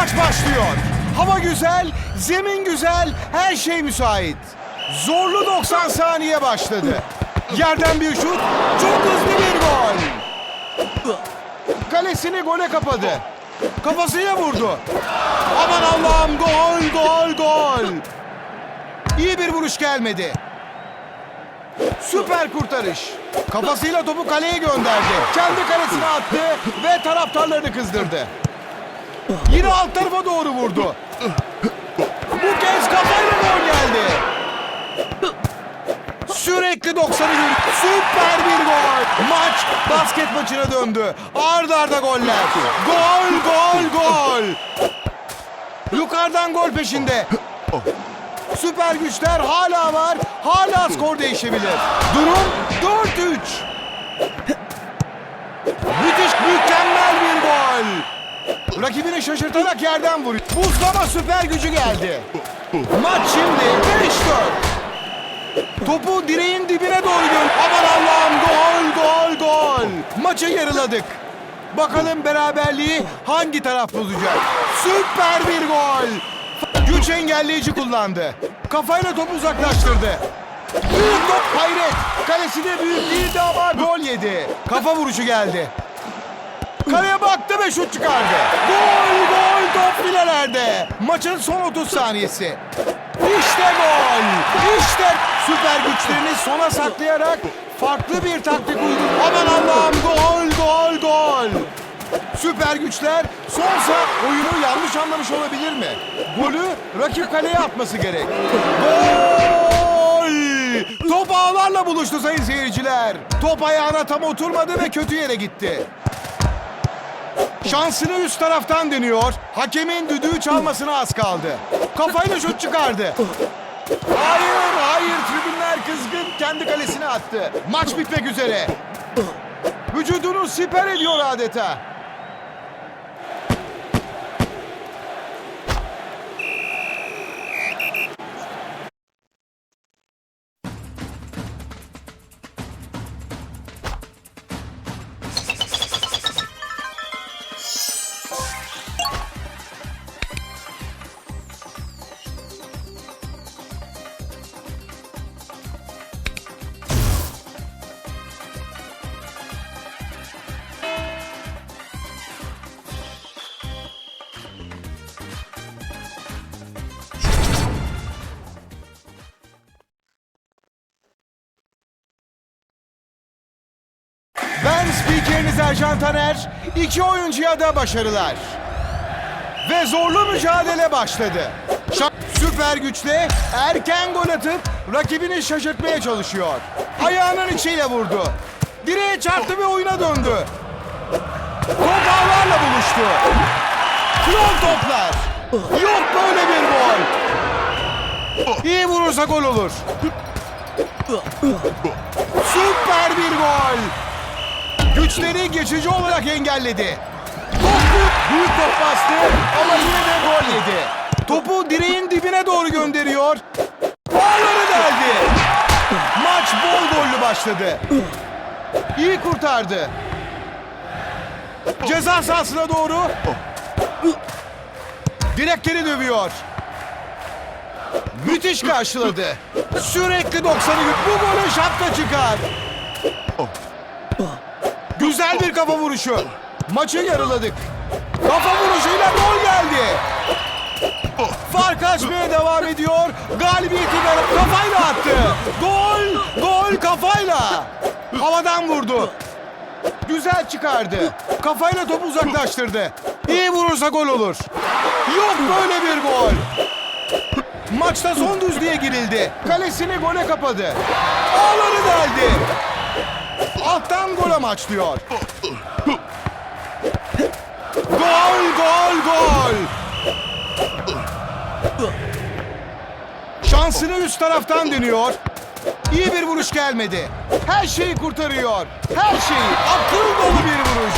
Maç başlıyor. Hava güzel, zemin güzel, her şey müsait. Zorlu 90 saniye başladı. Yerden bir şut, çok hızlı bir gol. Kalesini gole kapadı. Kafasıyla vurdu. Aman Allah'ım gol, gol, gol. İyi bir vuruş gelmedi. Süper kurtarış. Kafasıyla topu kaleye gönderdi. Kendi kalesine attı ve taraftarlarını kızdırdı. Yine alt tarafa doğru vurdu. Bu kez kafayla gol geldi. Sürekli 90'ı yürü. Süper bir gol. Maç basket maçına döndü. Arda arda goller. Gol, gol, gol. Yukarıdan gol peşinde. Süper güçler hala var. Hala skor değişebilir. Durum 4-3. Müthiş mükemmel bir gol. Rakibini şaşırtarak yerden vuruyor. Buzlama süper gücü geldi. Maç şimdi 5-4. Topu direğin dibine doğru gön. Aman Allah'ım gol gol gol. Maçı yarıladık. Bakalım beraberliği hangi taraf bozacak? Süper bir gol. Güç engelleyici kullandı. Kafayla topu uzaklaştırdı. Büyük top hayret. Kalesi de büyük değildi ama gol yedi. Kafa vuruşu geldi. Kaleye baktı ve şut çıkardı. Gol gol top filelerde. Maçın son 30 saniyesi. İşte gol. İşte süper güçlerini sona saklayarak farklı bir taktik uydu. Aman Allah'ım gol gol gol. Süper güçler sonsa oyunu yanlış anlamış olabilir mi? Golü rakip kaleye atması gerek. Gol! Top ağlarla buluştu sayın seyirciler. Top ayağına tam oturmadı ve kötü yere gitti. Şansını üst taraftan deniyor. Hakemin düdüğü çalmasına az kaldı. Kafayla şut çıkardı. Hayır, hayır. Tribünler kızgın. Kendi kalesine attı. Maç bitmek üzere. Vücudunu siper ediyor adeta. Spikeriniz Ercan Taner. İki oyuncuya da başarılar. Ve zorlu mücadele başladı. Süper güçle erken gol atıp rakibini şaşırtmaya çalışıyor. Ayağının içiyle vurdu. Direğe çarptı ve oyuna döndü. Top ağlarla buluştu. Klon toplar. Yok böyle bir gol. İyi vurursa gol olur. Süper bir gol. Güçleri geçici olarak engelledi. Top büyük, top bastı ama yine de gol yedi. Topu direğin dibine doğru gönderiyor. Ağları deldi. Maç bol gollü başladı. İyi kurtardı. Ceza sahasına doğru. Direkleri dövüyor. Müthiş karşıladı. Sürekli 90'ı bu golün şapka çıkar. Güzel bir kafa vuruşu. Maçı yarıladık. Kafa vuruşuyla gol geldi. Fark açmaya devam ediyor. Galibiyeti kafayla attı. Gol, gol kafayla. Havadan vurdu. Güzel çıkardı. Kafayla topu uzaklaştırdı. İyi vurursa gol olur. Yok böyle bir gol. Maçta son düzlüğe girildi. Kalesini gole kapadı. Ağları deldi. Alttan gol amaçlıyor. Gol, gol, gol. Şansını üst taraftan deniyor. İyi bir vuruş gelmedi. Her şeyi kurtarıyor. Her şeyi. Akıl dolu bir vuruş.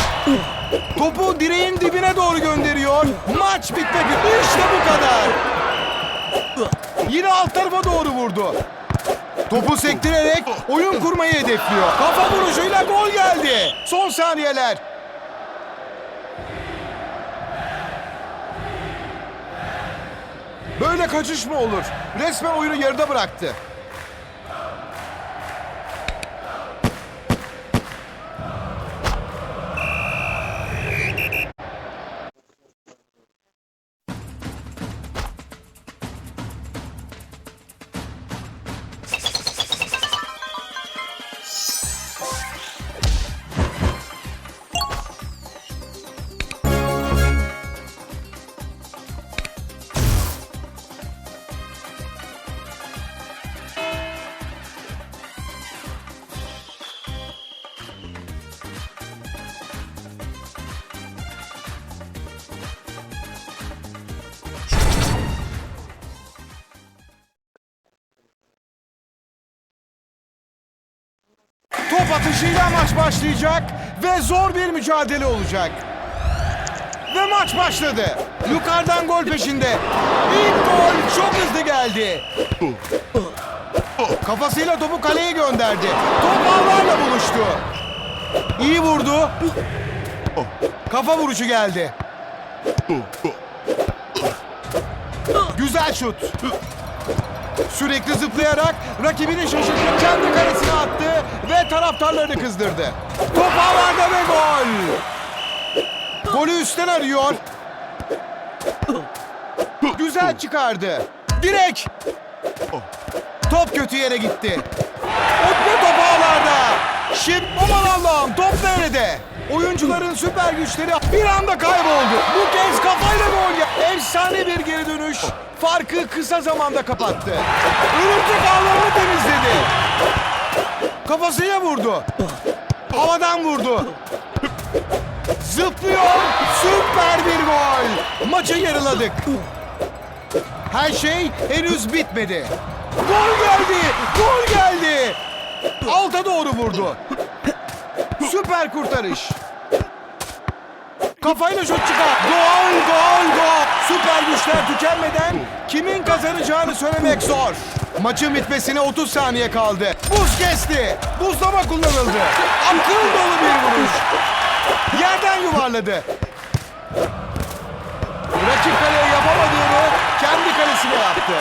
Topu direğin dibine doğru gönderiyor. Maç bitmek. İşte bu kadar. Yine alt tarafa doğru vurdu. Topu sektirerek oyun kurmayı hedefliyor. Kafa vuruşuyla gol geldi. Son saniyeler. Böyle kaçış mı olur? Resmen oyunu yarıda bıraktı. Atışıyla maç başlayacak ve zor bir mücadele olacak. Ve maç başladı. Yukarıdan gol peşinde. İlk gol çok hızlı geldi. Kafasıyla topu kaleye gönderdi. Top ağlarla buluştu. İyi vurdu. Kafa vuruşu geldi. Güzel şut. Sürekli zıplayarak rakibini şaşırtıp kendi kalesine attı ve taraftarlarını kızdırdı. Top ağlarda ve gol. Golü üstten arıyor. Güzel çıkardı. Direk. Top kötü yere gitti. Ve top ağlarda. Şimdi aman Allah'ım top nerede? Oyuncuların süper güçleri bir anda kayboldu. Bu kez kafayla gol Efsane bir geri dönüş. Farkı kısa zamanda kapattı. Örümcek ağlarını temizledi. Kafasıyla vurdu. Havadan vurdu. Zıplıyor. Süper bir gol. Maçı yarıladık. Her şey henüz bitmedi. Gol geldi. Gol geldi. Alta doğru vurdu. Süper kurtarış. Kafayla şut çıkar. Gol, gol, gol. Süper güçler tükenmeden kimin kazanacağını söylemek zor. Maçın bitmesine 30 saniye kaldı. Buz kesti. Buzlama kullanıldı. Akıl dolu bir vuruş. Yerden yuvarladı. Rakip kaleye yapamadığını kendi kalesine yaptı.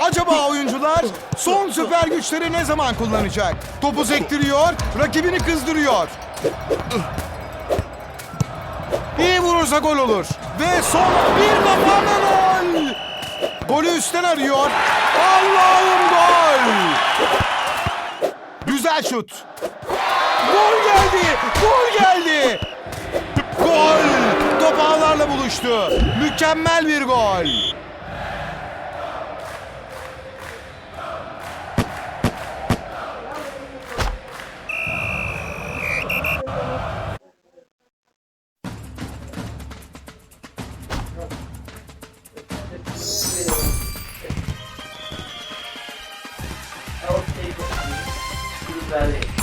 Acaba oyuncular son süper güçleri ne zaman kullanacak? Topu sektiriyor, rakibini kızdırıyor. İyi vurursa gol olur. Ve son bir kapanma gol. Golü üstten arıyor. Allah'ım gol. Güzel şut. Gol geldi. Gol geldi. Gol. Top ağlarla buluştu. Mükemmel bir gol. Valeu.